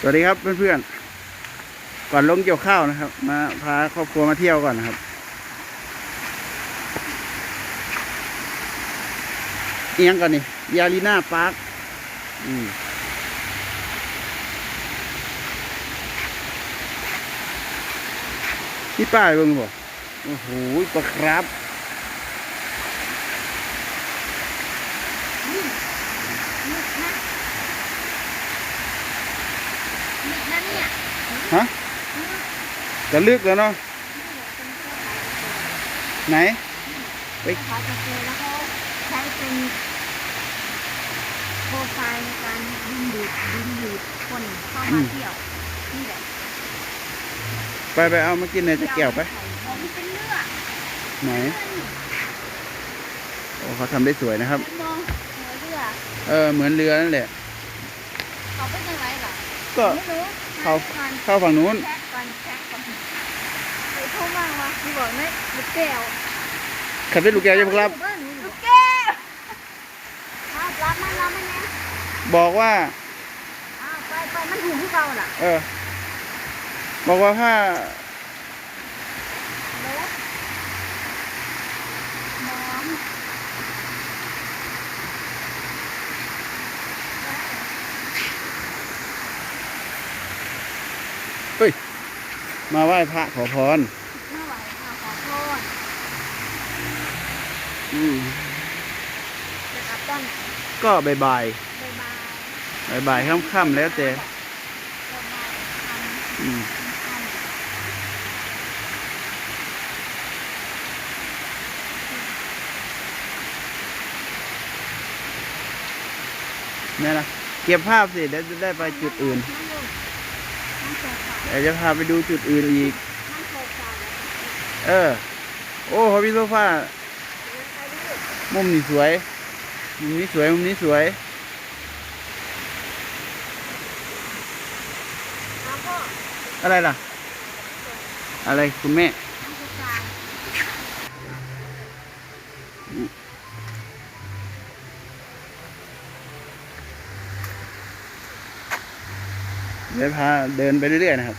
สวัสดีครับเพื่อนๆ ก่อนลงเกี่ยวข้าวนะครับ มาพาครอบครัวมาเที่ยวก่อนนะครับ เอียงก่อนนี่ยาลีน่าพาร์คอืมนี่ป้ายเบิ่งบ่โอ้โหปลาครับ นั่นเนี่ย ฮะ จะลึกแล้วเนาะไหนเขาจะเจอแล้วเขาใช้เป็นโปรไฟล์ในการดึงดูดดึงดูดคนเข้ามาเที่ยวนี่แหละไปไปเอามากินในจะแก้วไปอ๋อมันเป็นเลือดไหนโอ้เขาทำได้สวยนะครับเป็นมองหัวเรือเออเหมือนเรือนั่นแหละเขาเป็นยังไงล่ะก็ไม่รู้เขาก่อนเข้าฝั่งนู้น แท็กก่อนแท็กก่อน ไปโทรมาวะคือบอกไม่ลูกแก้วขับได้ลูกแก้วยังครับ ลูกแก้วครับรับมันรับมันนะบอกว่าอ้าวไปไปมันถูกที่เราล่ะเออ บอกว่าถ้าเล็กน้องมาไหว้พระขอพร ไม่ไหวค่ะขอโทษ อืมจะกลับตอนก็บายบายบ่ายบายบายค่ำๆแล้วแต่บ่ายๆทำอืมำนี่นะเก็บภาพสิเดี๋ยวจะได้ไปจุดอื่นนั่งโซฟาเดี๋ยวจะพาไปดูจุดอื่นอีก นั่งโซฟาเออ โอ้เขามีโซฟา มุมนี้สวย มุมนี้สวย มุมนี้สวยอะไรล่ะ อะไรคุณแม่เดี๋ยวพาเดินไปเรื่อยๆนะครับ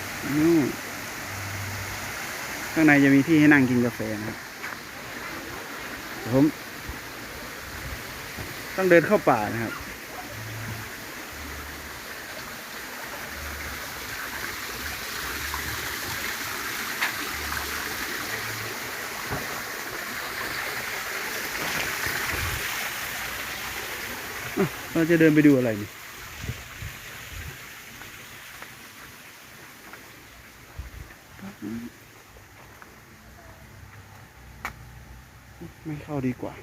นู่น ข้างในจะมีที่ให้นั่งกินกาแฟนะครับผม ต้องเดินเข้าป่านะครับเราจะเดินไปดูอะไรนี่ เข้าดีกว่า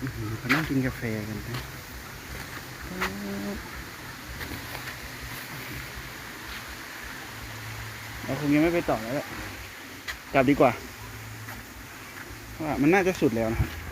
อื้อหือเขานั่งกินกาแฟกันนะเราคงยังไม่ไปต่อแล้วแหละกลับดีกว่าเพราะว่ามันน่าจะสุดแล้วนะครับ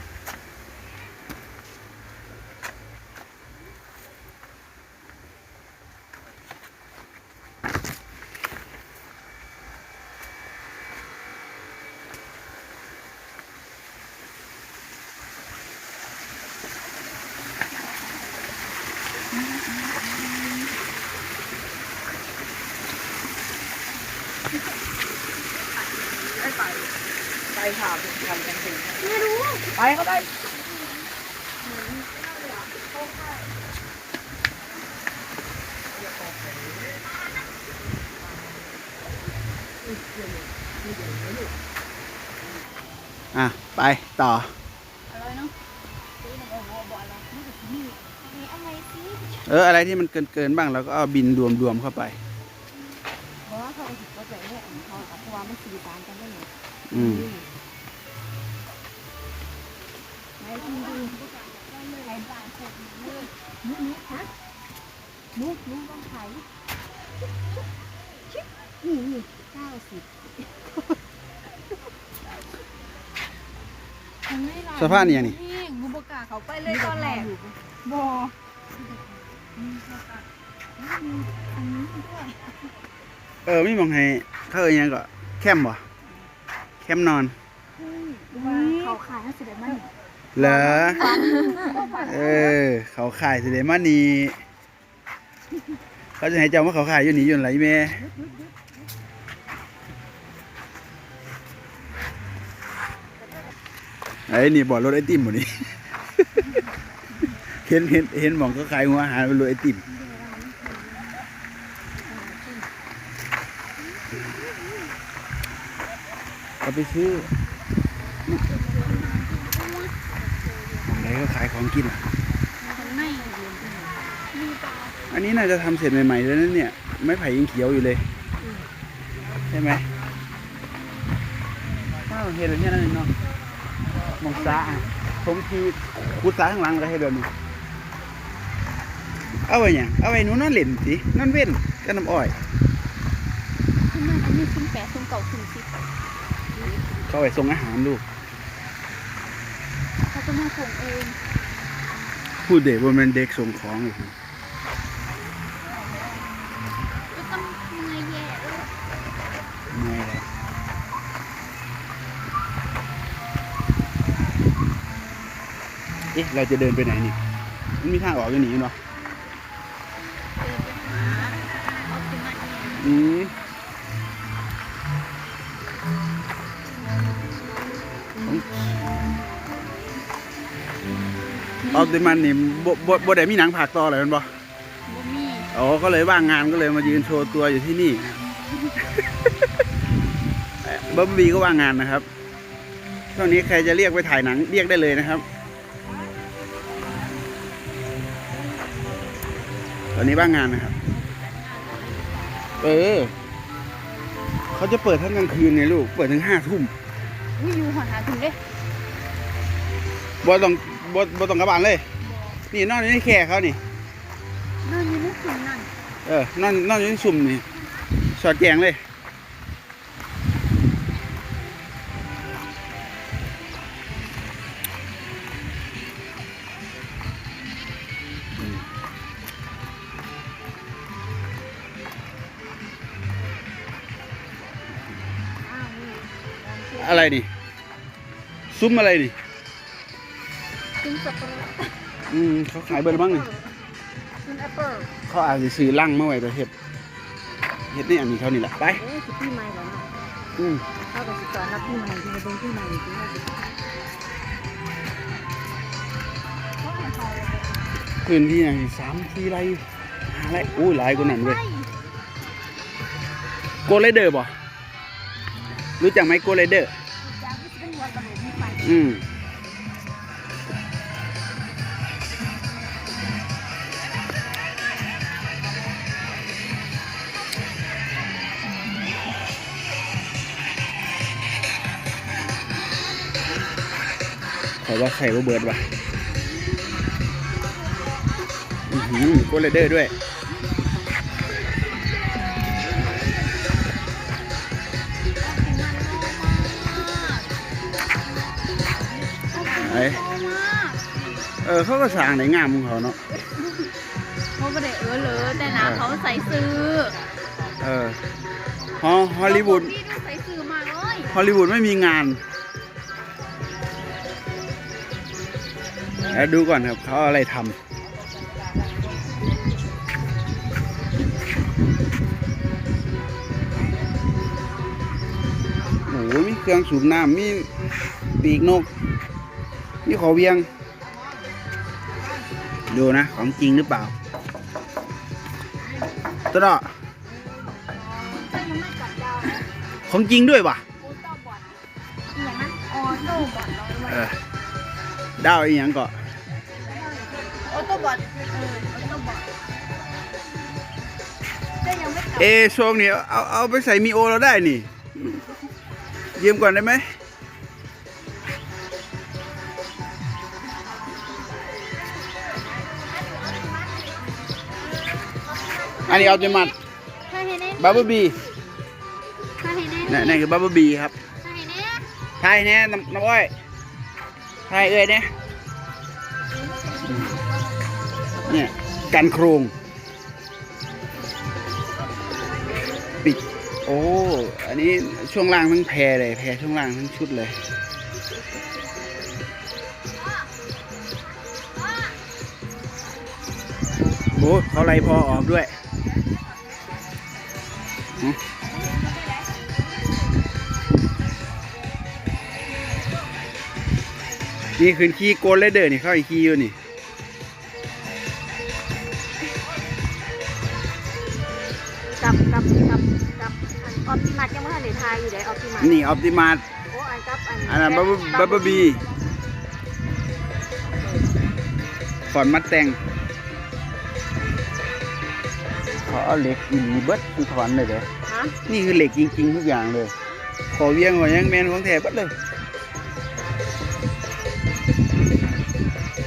ไปถามทำกันถึงไม่รู้ไปก็ได้อะ ไปต่ออะไรเนาะซื้อหนึ่งโอ้โหบอกอะไรนี่คือนี่มีอะไรสิเออ อะไรที่มันเกินเกินๆบ้างเราก็เอาบินรวมๆเข้าไปเพราะว่าเขาเอาสิบก็ใจเนี่ยเขาเอาเพราะว่ามันสื่อสารกันได้หมดอืมไห นคุณดูไหนบ้านคนนุ๊กนุ๊กนุ๊กฮะนุ๊กนุ๊กต้องไถนี่นี่เก้าสิบสภาพนี่ยังนี่บุบกล้าเขาไปเลยตอนแรกบอเออไม่มองให้เขาเอ่ยยังก็แคมป์บ่แคมป์นอนว่าเขาขายให้สุดเลยมัน เหรอเออ เขาขายสิเดมานีเขาจะให้เจ้าว่าเขาขายอยู่นี่อยู่ไหนแม่ไอ้นี่บ่อรถไอติมหมดนี่เห็นเห็นเห็นมองก็ขายหัวอาหารเป็นรถไอติมเอาไปซื้อของไหนก็ ขายของกินอะไม่อันนี้น่าจะทำเสร็จใหม่ๆเลยนะเนี่ยไม้ไผ่ยังเขียวอยู่เลยใช่ไหมอ้าวเห็นแล้วเนี่ยนั่นเนาะมองซ้าอะผมทีกูซ้าข้างหลังก็ให้เดินนี่เอาไว้เนี่ยงเอาไว้หนูนอนเล่นสินอนเว้นกับน้ำอ้อยขึ้นมาอันนี้ซุ้มแปดซุ้มเก่าซุ้มสิบเขาไว้ส่งอาหารลูกเขาจะมาส่งเอง พูดเด็กว่ามันเด็กส่งของเลยก็ต้องเงยแย่ไม่เลยเอ๊ะ เราจะเดินไปไหนนี่ มันมีทางออกอยู่นี่เนาะเอาขึ้นม องอืมออกดิมันนี่บ่บ่บ่ได้มีหนังผากต่ออะไรมันบ่บ่มีอ๋อก็เลยว่างงานก็เลยมายืนโชว์ตัวอยู่ที่นี่บ๊อบบี้ก็ว่างงานนะครับช่วงนี้ใครจะเรียกไปถ่ายหนังเรียกได้เลยนะครับ ตอนนี้ว่างงานนะครับ เออเขาจะเปิดทั้งกลางคืนไงลูก เปิดถึงห้าทุ่มอุ้ยอยู่หอหาถึงเด้บ่ต้อง บ่บ่ต้องกลับบ้านเลย นี่นอนอยู่ในแคร่เขานี่ นั่นอยู่ในถุงนั่นเออนอนนอนอยู่ในสุ่มนี่ สอดแจงเลย อ้าวนี่อะไรนี่ ซุ้มอะไรนี่ซุ้ม สับปะรดอืมเขาขายเบอร์บ้างนี่ซุ้มแอปเปิ้ลเขาอาจจะซื้อลังมาไว้ตัวเห็ดเห็ดนี่อันนี้เขานี่แหละไปเอ๊ะสิปีใหม่แล้วเนาะอืมเข้ากับสิตอนรับปีใหม่ที่จะเป็นปีใหม่ที่เราจะเขาให้เขาเลยพื้นที่ไหนสามสี่ไรห้าไรอู้หลายกว่านั้นเว้ยโกลเดอร์บ่รู้จักไหมโกลเดอร์จากที่เป็นวันกระโดดมีไฟอืม ขอว่าใครว่าเบิร์ดวะอือหือโกลเดอร์ด้วยไอ้เออเขาก็สร้างในงามของเขาเนาะเขาไม่ได้เออเลยแต่นะเขาใส่ซื้อ เออฮอฮอลลีวูดพี่ดูใส่ซื้อมาเลย ฮอลลีวูดไม่มีงาน แล้วดูก่อนครับเขาเอาอะไรทำโอ้โหมีเครื่องสูบน้ำมีปีกนกมีขอเวียง ดูนะ ของจริงหรือเปล่าตลอดถ้ายังไม่กัดดาวของจริงด้วยว่ะโอโต้บอทอย่างนั้นออโต้บอทเราเออดาวอีหยังก็อ อโต้บอทเออออโต้บอทแต่ยังไม่กัดเอช่วงนี้เอาเอาไปใส่มีโอเราได้นี่ยืมก่อนได้ไหมอันนี้เอาจะมัดถ้าเห็นแน่บับเบิลบีถ้าเห็นแน่นี่นนี่คือบับเบิลบีครับถ้าเห็นแน่ทายแน่น้ำน้ำอ้อยทายเอ้ยเนี่ย เนี่ยกันโครงปิดโอ้อันนี้ช่วงล่างทั้งแพรเลยแพรช่วงล่างทั้งชุดเลยโอ้เขาไล่พอออกด้วยมนี่คืนขี้โกนเลยเด้อนี่เข้าอีกขี้อยู่นี่ กับกับกับอันออปติมัสยังไม่ทันได้ทายอยู่เด้ออปติมัสนี่ออปติมาสโอ้อันกับอันอันนั้นบับบับบับบีฟอนมัดแต่งเขาเอาเหล็กอีหลีเบิดคือถอนเลยเด้อฮะนี่คือเหล็กจริงๆทุกอย่างเลย ขอเวียงหัวยังแมนของแท้เบิดเลย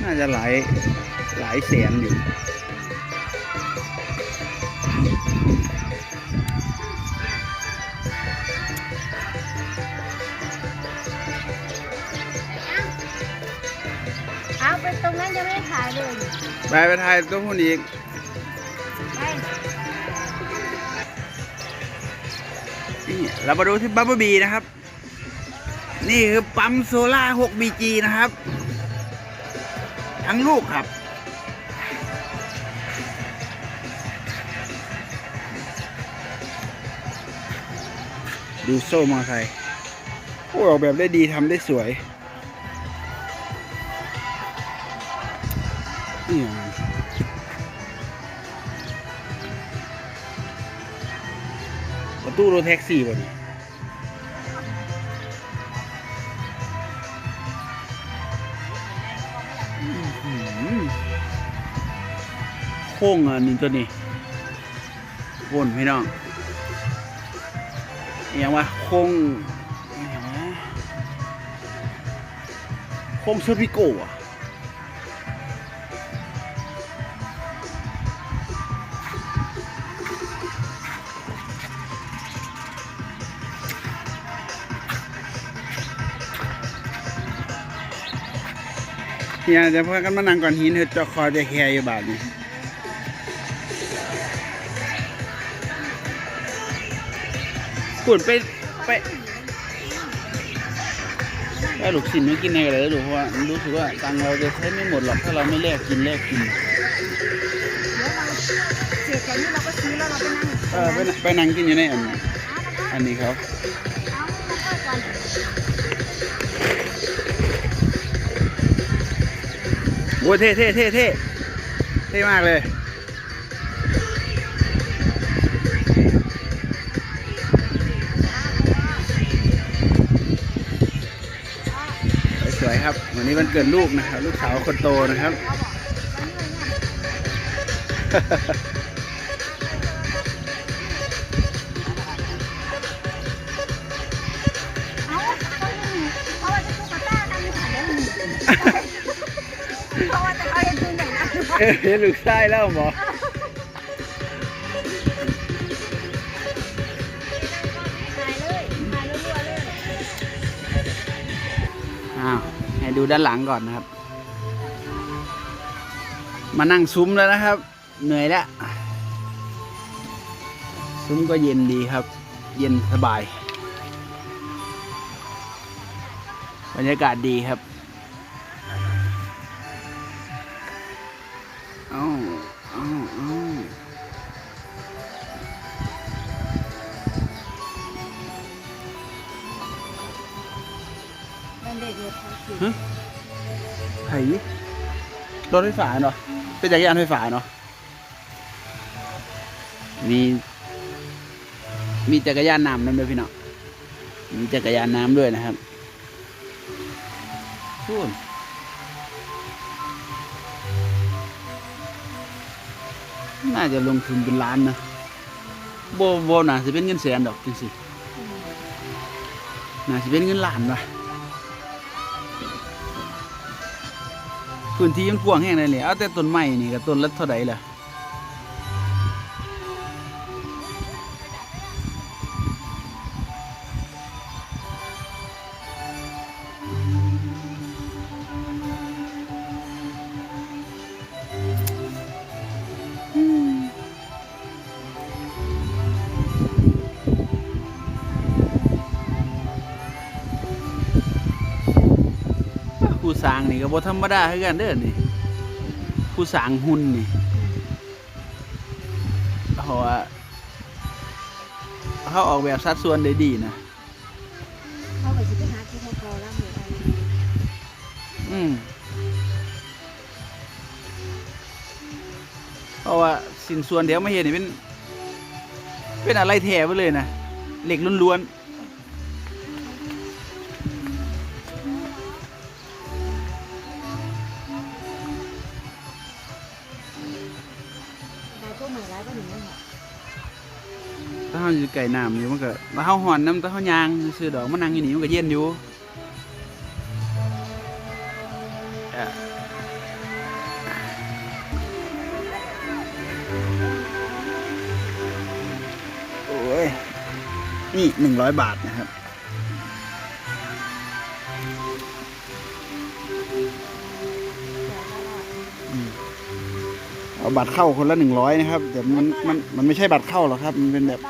น่าจะหลายหลายแสนอยู่ายเลยไปไปถ่ายตัวพุ่นอีกไปนี่เรามาดูที่บับเบิลบีนะครับ นี่คือปั๊มโซล่า 6BG นะครับ ทั้งลูกครับดูโซ่มอไซค์โอ้ออกแบบได้ดีทำได้สวย ตู้รถแท็กซี่บ่นี่โค้งอันนี้ตัวนี้วนพี่น้องอย่างว่าโค้งอย่างว่าโค้งเซอร์พิโกอะ เฮียจะพากันมานั่งก่อนหินเฮ็ดเจอคอจะแคอยู่บาดนี้ปุ่นไปไปไปลูกชิ้นไม่กินในกันเลยลูกเพราะว่ารู้สึกว่าตังค์เราจะใช้ไม่หมดหรอกถ้าเราไม่แลกกินแลกกินเดี๋ยวเราเสียแค่นี้เราก็ซื้อแล้วเราไปนั่งเออไปนั่งไปนั่งกินอยู่ในอันเอาแล้วก็อันนี้ครับ โอ้เท่เท่เท่เท่เท่มากเลยสวยครับ วันนี้วันเกิดลูกนะครับ ลูกสาวคนโตนะครับเอาต้องมี เพราะว่าจะตุ๊กตานั่งอยู่ขันเดิมเพราะว่าจะเขาเห็นดูอย่างนั้นเอ้ยเห็นลูกชายแล้วหมอถ่ายเลยถ่ายรัวๆเลยอ้าวให้ดูด้านหลังก่อนนะครับ มานั่งซุ้มแล้วนะครับ เหนื่อยแล้ว ซุ้มก็เย็นดีครับ เย็นสบาย บรรยากาศดีครับ รถไฟฟ้าเนาะเป็นจักรยานไฟฟ้าเนาะมีมีจักรยานน้ำนั่นด้วยพี่เน้องมีจักรยานน้ำด้วยนะครับพูนน่าจะลงทุนเป็นล้านนะโบโบน่าจะเป็นเงินแสนดอกจริงสิน่าจะเป็นเงินล้านว่ะ พื้นที่มันกว้างแห้งเลยนี่เอาแต่ต้นไม้นี่กับต้นละเท่าไหร่ล่ะู้สร้างนี่ บ่ธรรมดาคือกันเด้อนี่ ผู้สร้างหุ่นนี่เพราะว่าเขาออกแบบสัดส่วนได้ดีนะเขาไปสิไปหาที่เขาเกาแล้วเหมือนกันอืมเพราะว่าสินส่วนเดี๋ยวมาเห็นนี่เป็น เป็นอะไรแท้ไปเลยนะเหล็กล้วนน อยู่ไก่น้ำนี่มันก็ถ้าเขาหอนน้ำถ้าเขายางซื้อดอกมันนั่งอยู่นี่มันก็เย็นอยู่โอ้ยนี่หนึ่งร้อยบาทนะครับเอาบัตรเข้าคนละหนึ่งร้อยนะครับแต่มันมันมันไม่ใช่บัตรเข้าหรอกครับ มันเป็นแบบ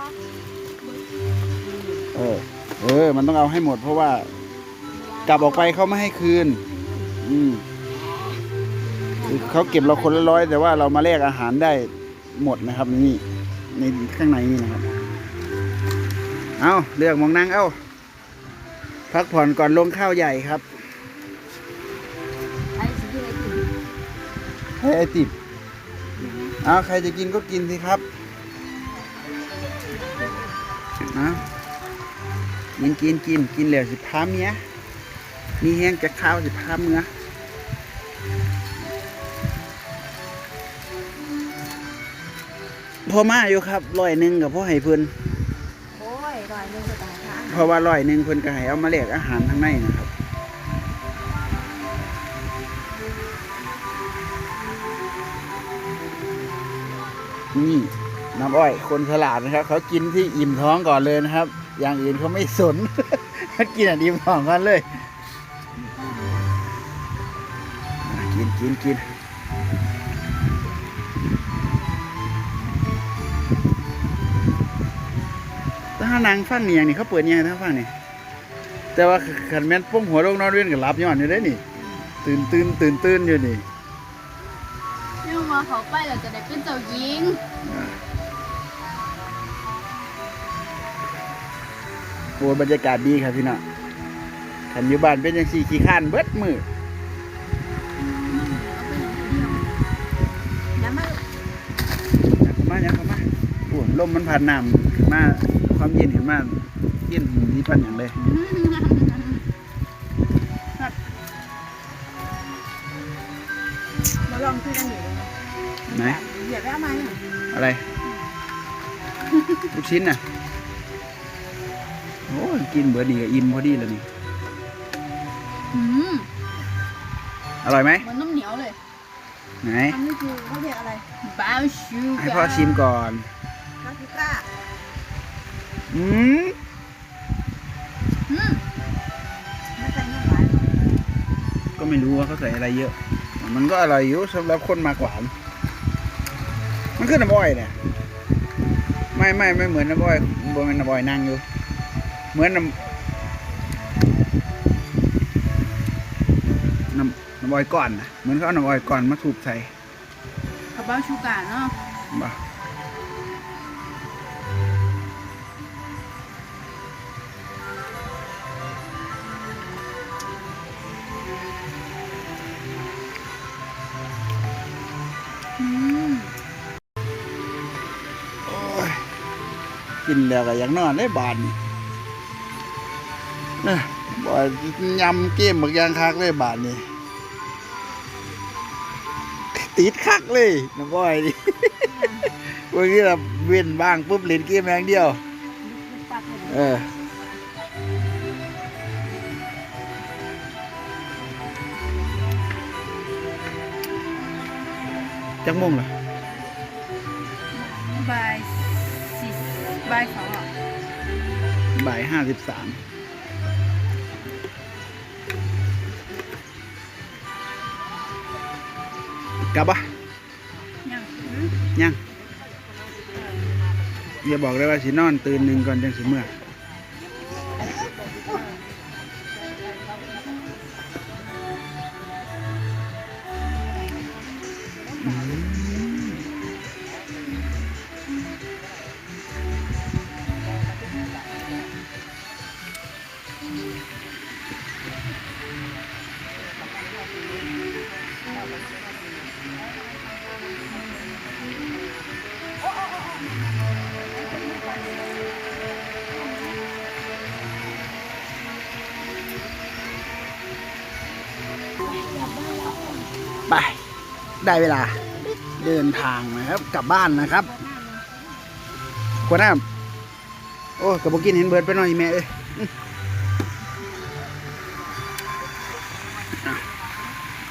เออ เออ มันต้องเอาให้หมดเพราะว่า กลับออกไปเขาไม่ให้คืน อืมคือเขาเก็บเราคนละร้อย แต่ว่าเรามาแลกอาหารได้หมดนะครับ นี่ ในข้างในนี่นะครับ เอาเลือกหมองนั่งเอาพักผ่อนก่อนลงข้าวใหญ่ครับไอ้สิ่งที่ไอ้กินให้ไอติมเอาใครจะกินก็กินสิครับ กินกินกินกินแล้วสิพาเมียมีแห้งจะข้าวสิพาเมื่อพอมาอยู่ครับร้อยหนึ่งกับพ่อให้เพิ่นโอ้ยร้อยหนึงก็ตายค่ะเพราะว่าร้อยหนึ่งเพิ่นก็ให้เอามาแลกอาหารข้างในนะครับนี่น้ำอ้อยคนฉลาดนะครับ เขากินที่อิ่มท้องก่อนเลยนะครับ อย่างอื่นเขาไม่สนเขากินอันอิ่มองก่อนเลย กินกินกินถ้านางฟังเนี่อย่างนี้เขาเปิดยังไงถ้าฟังนี่แต่ว่าขันแม่นป้งหัวลงนอนเวียนกับรับย้อนอยู่ได้นี่ ตื่นตื่นตื่นตื่นอยู่นี่นี่มาเขาไปเราจะได้เป็นเจ้าหญิง โอ้ยบรรยากาศดีครับพี่น้องขันอยู่บ้านเป็นยังสี่ขี้ข้านเบิดมือน้ำมันอยากเข้ามาอยากเข้ามาโอ้ยลมมันผ่านน้ำขึ้นมาความเย็นขึ้นมาเย็นดีปันอย่างเลยมาลองคุยกันอยู่ไหนเหยียบแล้วมาเนี่ยอะไรลูกชิ้นน่ะโอ้ยกินเบอร์ดีกับอิ่มพอดีแล้วนี่อืมอร่อยไหมเหมันน้ำเหนียวเลยไหนทำนี่คือเขาเรียกอะไรบาวชูให้พ่อชิมก่อนคาปิก้าอืมอืมไม่ใส่น้ำหวานก็ไม่รู้ว่าเขาใส่อะไรเยอะ มันก็อร่อยอยู่สำหรับคนมากหวานมันคือน้ำอ้อยเนี่ยไม่ไม่ไม่เหมือนน้ำอ้อยบนเป็นน้ำอ้อยนั่งอยู่ เหมือนน้ำน้ำน้ำอ้อยก้อนนะเหมือนเขาเอาน้ำอ้อยก้อนมาถูบใส่กับบาวชูการเนาะบ่าอืมโอ้ยกินแล้วก็อยากนอนได้บานนี่ เอ้อบ่ยำเกมบักอยางคักเลยบานนี่ติดคักเลยน้ำอ้อยนี่วันนี้เราเว้นบ้างปุ๊บเล่นเกมอย่างเดียวปักเลยเออจักโมงเหรอบายสี่บายสองเหรอบ่ายห้าสิบสาม กลับปะยังยังอย่าบอกเลยว่าสินอนตื่นหนึ่งก่อนจังสิเมื่ออื ได้เวลาเดินทางนะครับ กลับบ้านนะครับกวนน้ำโอ้กระบกกินเห็นเบิร์ดไปหน่อยแม่เอ้ย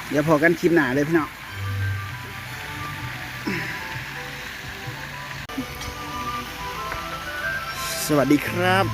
เดี๋ยวพอกันคลิปหนาเลยพี่น้องสวัสดีครับ